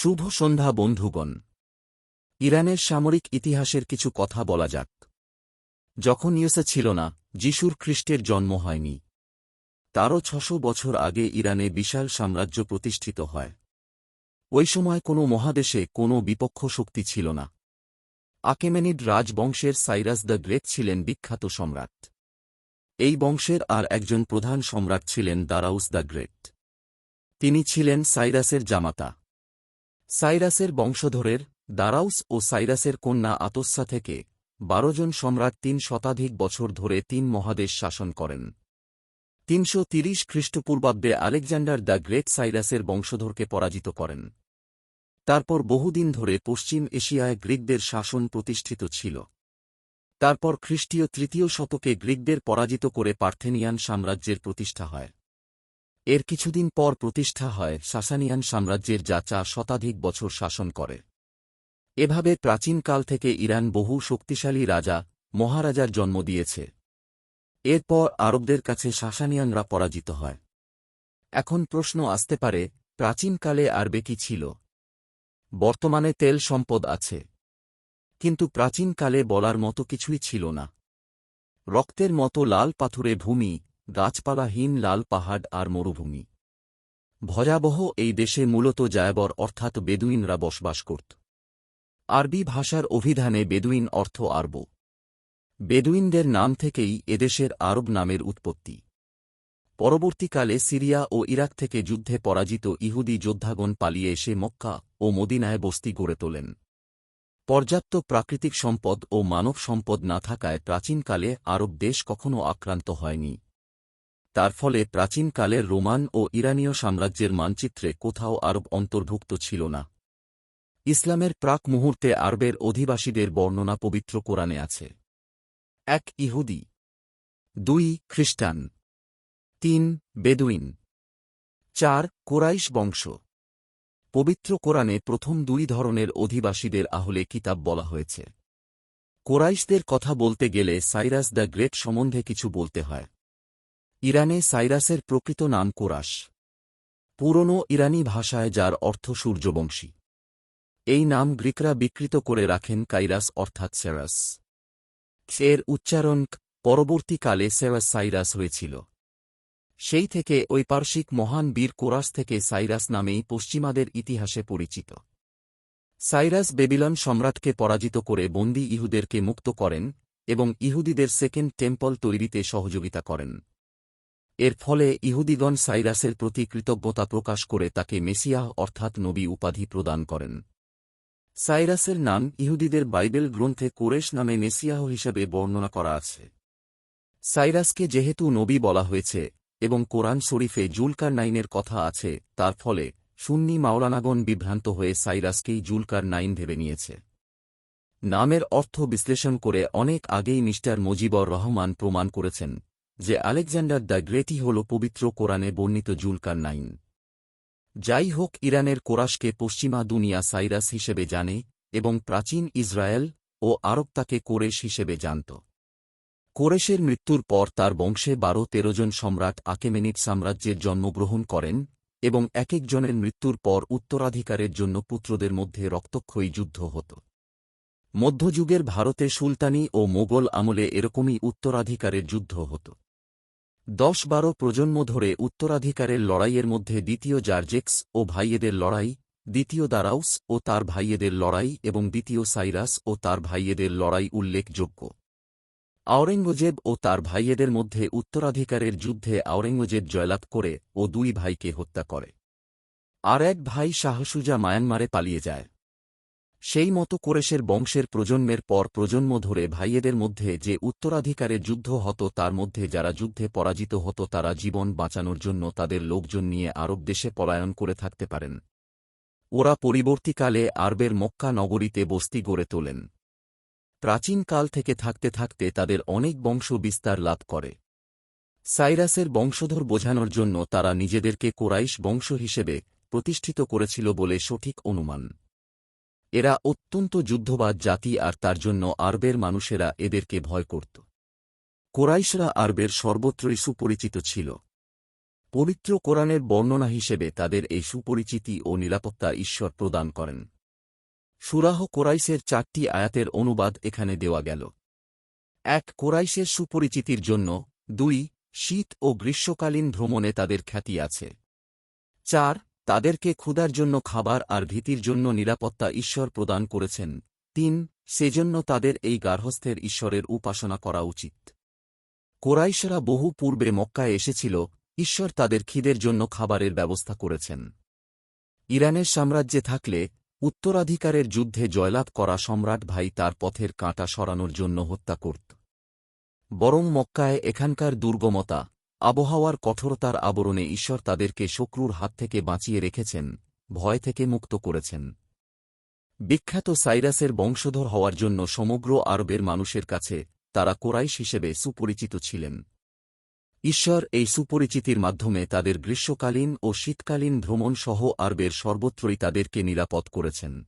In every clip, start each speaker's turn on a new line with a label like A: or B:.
A: শুভ সন্ধ্যা, বন্ধুগণ। ইরানের সামরিক ইতিহাসের কিছু কথা বলা যাক। যখন ইউসে ছিল না, যিশুর খ্রিস্টের জন্ম হয়নি। তারও ছশো বছর আগে ইরানে বিশাল সাম্রাজ্য প্রতিষ্ঠিত হয়। ওই সময় কোনো মহাদেশে কোনো বিপক্ষ শক্তি ছিল না। আকেমেনিড রাজবংশের সাইরাস দ্য গ্রেট ছিলেন বিখ্যাত সম্রাট। এই বংশের আর একজন প্রধান সম্রাট ছিলেন দারাউস দ্য গ্রেট। তিনি ছিলেন সাইরাসের জামাতা। সাইরাসের বংশধরের, দারাউস ও সাইরাসের কন্যা আতস্সা থেকে বারো জন সম্রাট তিন শতাধিক বছর ধরে তিন মহাদেশ শাসন করেন। তিনশো তিরিশ খ্রিস্টপূর্বাব্দে আলেকজান্ডার দ্য গ্রেট সাইরাসের বংশধরকে পরাজিত করেন। তারপর বহুদিন ধরে পশ্চিম এশিয়ায় গ্রিকদের শাসন প্রতিষ্ঠিত ছিল। তারপর খ্রিস্টীয় তৃতীয় শতকে গ্রিকদের পরাজিত করে পার্থেনিয়ান সাম্রাজ্যের প্রতিষ্ঠা হয়। এর কিছুদিন পর প্রতিষ্ঠা হয় সাসানিয়ান সাম্রাজ্যের, যা চার শতাধিক বছর শাসন করে। এভাবে প্রাচীনকাল থেকে ইরান বহু শক্তিশালী রাজা, মহারাজার জন্ম দিয়েছে। এরপর আরবদের কাছে সাসানিয়ানরা পরাজিত হয়। এখন প্রশ্ন আসতে পারে, প্রাচীনকালে আরবে কি ছিল? বর্তমানে তেল সম্পদ আছে। কিন্তু প্রাচীনকালে বলার মতো কিছুই ছিল না। রক্তের মতো লাল পাথুরে ভূমি গাছপালাহীন লাল পাহাড় আর মরুভূমি। ভয়াবহ এই দেশে মূলত জায়বর অর্থাৎ বেদুইনরা বসবাস করত। আরবি ভাষার অভিধানে বেদুইন অর্থ আরব। বেদুইনদের নাম থেকেই এদেশের আরব নামের উৎপত্তি। পরবর্তীকালে সিরিয়া ও ইরাক থেকে যুদ্ধে পরাজিত ইহুদি যোদ্ধাগণ পালিয়ে এসে মক্কা ও মদিনায় বস্তি গড়ে তোলেন। পর্যাপ্ত প্রাকৃতিক সম্পদ ও মানব সম্পদ না থাকায় প্রাচীনকালে আরব দেশ কখনও আক্রান্ত হয়নি। তার ফলে প্রাচীনকালের রোমান ও ইরানীয় সাম্রাজ্যের মানচিত্রে কোথাও আরব অন্তর্ভুক্ত ছিল না। ইসলামের প্রাক মুহূর্তে আরবের অধিবাসীদের বর্ণনা পবিত্র কোরআনে আছে। এক ইহুদি, দুই খ্রিস্টান, তিন বেদুইন, চার কোরাইশ বংশ। পবিত্র কোরআনে প্রথম দুই ধরনের অধিবাসীদের আহলে কিতাব বলা হয়েছে। কোরাইশদের কথা বলতে গেলে সাইরাস দ্য গ্রেট সম্বন্ধে কিছু বলতে হয়। ইরানে সাইরাসের প্রকৃত নাম কোরাস। পুরনো ইরানি ভাষায় যার অর্থ সূর্যবংশী। এই নাম গ্রিকরা বিকৃত করে রাখেন কাইরাস অর্থাৎ সেরাস। এর উচ্চারণ পরবর্তীকালে সেরাস সাইরাস হয়েছিল। সেই থেকে ওই পার্শ্বিক মহান বীর কোরাস থেকে সাইরাস নামেই পশ্চিমাদের ইতিহাসে পরিচিত। সাইরাস বেবিলন সম্রাটকে পরাজিত করে বন্দী ইহুদেরকে মুক্ত করেন এবং ইহুদিদের সেকেন্ড টেম্পল তৈরিতে সহযোগিতা করেন। এর ফলে ইহুদিগণ সাইরাসের প্রতি কৃতজ্ঞতা প্রকাশ করে তাকে মেসিয়াহ অর্থাৎ নবী উপাধি প্রদান করেন। সাইরাসের নাম ইহুদিদের বাইবেল গ্রন্থে কোরেশ নামে মেসিয়াহ হিসেবে বর্ণনা করা আছে। সাইরাসকে যেহেতু নবী বলা হয়েছে এবং কোরআন শরীফে জুলকার নাইনের কথা আছে, তার ফলে সুন্নি মাওলানাগণ বিভ্রান্ত হয়ে সাইরাসকেই জুলকার নাইন ভেবে নিয়েছে। নামের অর্থ বিশ্লেষণ করে অনেক আগেই মিস্টার মুজিবর রহমান প্রমাণ করেছেন। যে আলেকজান্ডার দ্য গ্রেটি হল পবিত্র কোরআনে বর্ণিত জুলকার নাইন। যাই হোক, ইরানের কোরাসকে পশ্চিমা দুনিয়া সাইরাস হিসেবে জানে এবং প্রাচীন ইসরায়েল ও আরব তাকে কোরেশ হিসেবে জানত। কোরেশের মৃত্যুর পর তার বংশে বারো তেরো জন সম্রাট আকেমেনিট সাম্রাজ্যের জন্মগ্রহণ করেন এবং এক একজনের মৃত্যুর পর উত্তরাধিকারের জন্য পুত্রদের মধ্যে রক্তক্ষয়ী যুদ্ধ হতো। মধ্যযুগের ভারতে সুলতানি ও মোগল আমলে এরকমই উত্তরাধিকারের যুদ্ধ হতো। দশ বারো প্রজন্ম ধরে উত্তরাধিকারের লড়াইয়ের মধ্যে দ্বিতীয় জার্জেক্স ও ভাইয়েদের লড়াই, দ্বিতীয় দারাউস ও তার ভাইয়েদের লড়াই এবং দ্বিতীয় সাইরাস ও তার ভাইয়েদের লড়াই উল্লেখযোগ্য। আওরেঙ্গজেব ও তার ভাইয়েদের মধ্যে উত্তরাধিকারের যুদ্ধে আওরেঙ্গজেব জয়লাভ করে ও দুই ভাইকে হত্যা করে। আর এক ভাই শাহসুজা মায়ানমারে পালিয়ে যায়। সেই মতো কোরেশের বংশের প্রজন্মের পর প্রজন্ম ধরে ভাইয়েদের মধ্যে যে উত্তরাধিকারে যুদ্ধ হতো তার মধ্যে যারা যুদ্ধে পরাজিত হতো তারা জীবন বাঁচানোর জন্য তাদের লোকজন নিয়ে আরব দেশে পলায়ন করে থাকতে পারেন। ওরা পরিবর্তীকালে আরবের মক্কা নগরীতে বস্তি গড়ে তোলেন। প্রাচীনকাল থেকে থাকতে থাকতে তাদের অনেক বংশ বিস্তার লাভ করে। সাইরাসের বংশধর বোঝানোর জন্য তারা নিজেদেরকে কোরাইশ বংশ হিসেবে প্রতিষ্ঠিত করেছিল বলে সঠিক অনুমান। এরা অত্যন্ত যুদ্ধবাদ জাতি আর তার জন্য আরবের মানুষেরা এদেরকে ভয় করত। কোরাইশরা আরবের সর্বত্রই সুপরিচিত ছিল। পবিত্র কোরআনের বর্ণনা হিসেবে তাদের এই সুপরিচিতি ও নিরাপত্তা ঈশ্বর প্রদান করেন। সুরাহ কোরাইশের চারটি আয়াতের অনুবাদ এখানে দেওয়া গেল। এক, কোরাইশের সুপরিচিতির জন্য। দুই, শীত ও গ্রীষ্মকালীন ভ্রমণে তাদের খ্যাতি আছে। চার তাদেরকে ক্ষুধার জন্য খাবার আর ভীতির জন্য নিরাপত্তা ঈশ্বর প্রদান করেছেন। তিন, সেজন্য তাদের এই গার্হস্থের ঈশ্বরের উপাসনা করা উচিত। কোরাইশরা বহু পূর্বে মক্কায় এসেছিল, ঈশ্বর তাদের খিদের জন্য খাবারের ব্যবস্থা করেছেন। ইরানের সাম্রাজ্যে থাকলে, উত্তরাধিকারের যুদ্ধে জয়লাভ করা সম্রাট ভাই তার পথের কাঁটা সরানোর জন্য হত্যা করত। বরং মক্কায় এখানকার দুর্গমতা আবহাওয়ার কঠোরতার আবরণে ঈশ্বর তাদেরকে শক্রুর হাত থেকে বাঁচিয়ে রেখেছেন, ভয় থেকে মুক্ত করেছেন। বিখ্যাত সাইরাসের বংশধর হওয়ার জন্য সমগ্র আরবের মানুষের কাছে তারা কোরাইশ হিসেবে সুপরিচিত ছিলেন। ঈশ্বর এই সুপরিচিতির মাধ্যমে তাদের গ্রীষ্মকালীন ও শীতকালীন ভ্রমণ সহ আরবের সর্বত্রই তাদেরকে নিরাপদ করেছেন।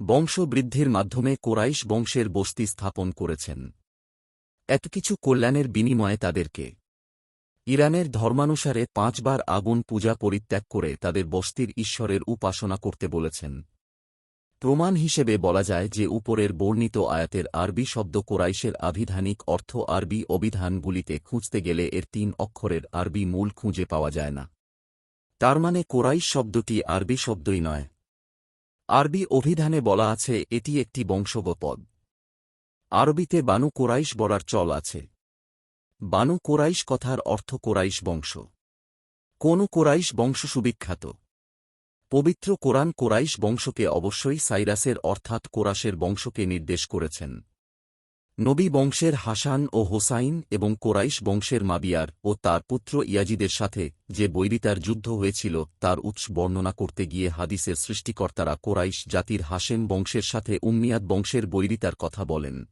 A: বংশবৃদ্ধির মাধ্যমে কোরাইশ বংশের বস্তি স্থাপন করেছেন। এত কিছু কল্যাণের বিনিময়ে তাদেরকে ইরানের ধর্মানুসারে পাঁচবার আগুন পূজা পরিত্যাগ করে তাদের বস্তির ঈশ্বরের উপাসনা করতে বলেছেন। প্রমাণ হিসেবে বলা যায় যে উপরের বর্ণিত আয়াতের আরবি শব্দ কোরাইশের আভিধানিক অর্থ আরবি অভিধানগুলিতে খুঁজতে গেলে এর তিন অক্ষরের আরবি মূল খুঁজে পাওয়া যায় না। তার মানে কোরাইশ শব্দটি আরবি শব্দই নয়। আরবি অভিধানে বলা আছে, এটি একটি বংশগত পদ আরবিতে বানু কোরাইশ বলার চল আছে। বানু কোরাইশ কথার অর্থ কোরাইশ বংশ। কোন কোরাইশ বংশ সুবিখ্যাত। পবিত্র কোরআন কোরাইশ বংশকে অবশ্যই সাইরাসের অর্থাৎ কোরাশের বংশকে নির্দেশ করেছেন। নবী বংশের হাসান ও হোসাইন এবং কোরাইশ বংশের মাবিয়ার ও তার পুত্র ইয়াজিদের সাথে যে বৈরিতার যুদ্ধ হয়েছিল, তার উৎস বর্ণনা করতে গিয়ে হাদিসের সৃষ্টিকর্তারা কোরাইশ জাতির হাসেম বংশের সাথে উম্মিয়াদ বংশের বৈরিতার কথা বলেন।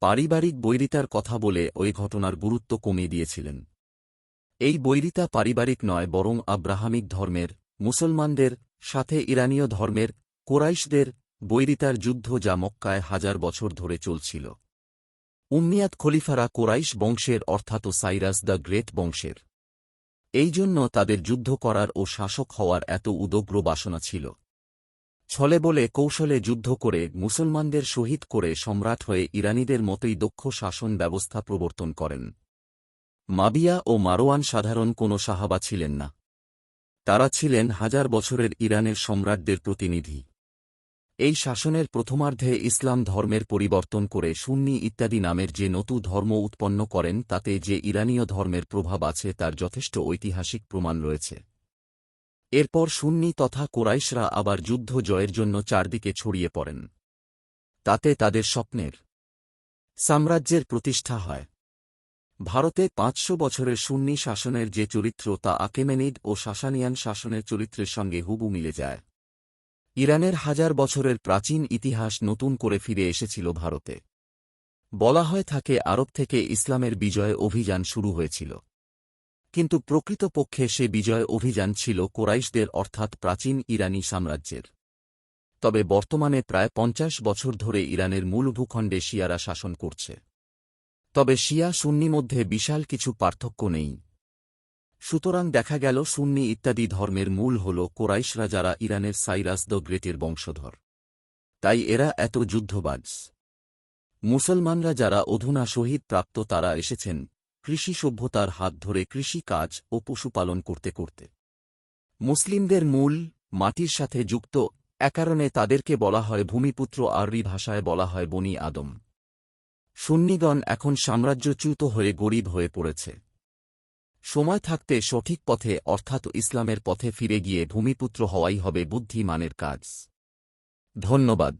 A: পারিবারিক বৈরিতার কথা বলে ওই ঘটনার গুরুত্ব কমিয়ে দিয়েছিলেন। এই বৈরিতা পারিবারিক নয়, বরং আব্রাহামিক ধর্মের, মুসলমানদের, সাথে ইরানীয় ধর্মের, কোরাইশদের বৈরিতার যুদ্ধ যা মক্কায় হাজার বছর ধরে চলছিল। উম্মিয়াদ খলিফারা কোরাইশ বংশের, অর্থাৎ সাইরাস দ্য গ্রেট বংশের। এই জন্য তাদের যুদ্ধ করার ও শাসক হওয়ার এত উদগ্র বাসনা ছিল। ছলে বলে কৌশলে যুদ্ধ করে মুসলমানদের শহীদ করে সম্রাট হয়ে ইরানীদের মতোই দক্ষ শাসন ব্যবস্থা প্রবর্তন করেন। মাবিয়া ও মারোয়ান সাধারণ কোনো সাহাবা ছিলেন না। তারা ছিলেন হাজার বছরের ইরানের সম্রাটদের প্রতিনিধি। এই শাসনের প্রথমার্ধে ইসলাম ধর্মের পরিবর্তন করে সুন্নি ইত্যাদি নামের যে নতুন ধর্ম উৎপন্ন করেন তাতে যে ইরানীয় ধর্মের প্রভাব আছে তার যথেষ্ট ঐতিহাসিক প্রমাণ রয়েছে। এরপর সুন্নি তথা কোরাইশরা আবার যুদ্ধ জয়ের জন্য চারদিকে ছড়িয়ে পড়েন। তাতে তাদের স্বপ্নের সাম্রাজ্যের প্রতিষ্ঠা হয়। ভারতে পাঁচশো বছরের সুন্নি শাসনের যে চরিত্র তা আকেমেনিড ও শাসানিয়ান শাসনের চরিত্রের সঙ্গে হুবু মিলে যায়। ইরানের হাজার বছরের প্রাচীন ইতিহাস নতুন করে ফিরে এসেছিল ভারতে। বলা হয় থাকে আরব থেকে ইসলামের বিজয় অভিযান শুরু হয়েছিল। কিন্তু প্রকৃতপক্ষে সে বিজয় অভিযান ছিল কোরাইশদের অর্থাৎ প্রাচীন ইরানি সাম্রাজ্যের। তবে বর্তমানে প্রায় পঞ্চাশ বছর ধরে ইরানের মূল ভূখণ্ডে শিয়ারা শাসন করছে। তবে শিয়া সুন্নি মধ্যে বিশাল কিছু পার্থক্য নেই। সুতরাং দেখা গেল সুন্নি ইত্যাদি ধর্মের মূল হল কোরাইশরা যারা ইরানের সাইরাস দ্য গ্রেটের বংশধর। তাই এরা এত যুদ্ধবাজ। মুসলমানরা যারা অধুনা শহীদ প্রাপ্ত তারা এসেছেন কৃষি সভ্যতার হাত ধরে কৃষি কাজ ও পশুপালন করতে করতে। মুসলিমদের মূল মাটির সাথে যুক্ত একারণে তাদেরকে বলা হয় ভূমিপুত্র, আরবি ভাষায় বলা হয় বনি আদম। সুন্নিগণ এখন সাম্রাজ্যচ্যুত হয়ে গরিব হয়ে পড়েছে। সময় থাকতে সঠিক পথে, অর্থাৎ ইসলামের পথে ফিরে গিয়ে ভূমিপুত্র হওয়াই হবে বুদ্ধিমানের কাজ। ধন্যবাদ।